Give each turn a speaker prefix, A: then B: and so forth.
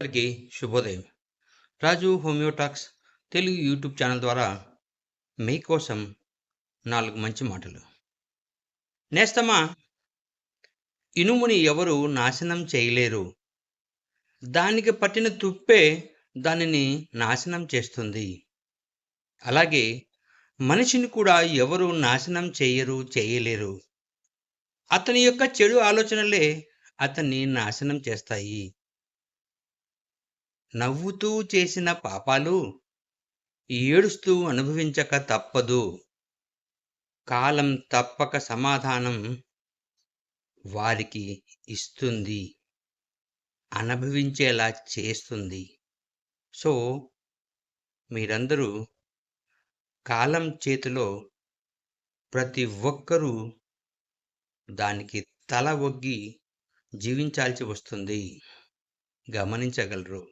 A: అందరికీ శుభోదయం. Raju homeo talks Telugu YouTube channel ద్వారా మీకోసం నాలుగు మంచి మాటలు. నేస్తమా ఇనుముని ఎవరు నాశనం చేయలేరు. దానికి పట్టిన తుప్పే దానిని నాశనం చేస్తుంది. అలాగే మనిషిని కూడా ఎవరు నాశనం చేయరు చేయలేరు. అతని యొక్క చెడు ఆలోచనలే అతన్ని నాశనం చేస్తాయి. నవ్వుతూ చేసిన పాపాలు ఏడుస్తూ అనుభవించక తప్పదు. కాలం తప్పక సమాధానం వారికి ఇస్తుంది. అనుభవించేలా చేస్తుంది. సో మీరందరూ కాలం చేతిలో ప్రతి ఒక్కరూ దానికి తల ఒగ్గి జీవించాల్సి వస్తుంది. గమనించగలరు.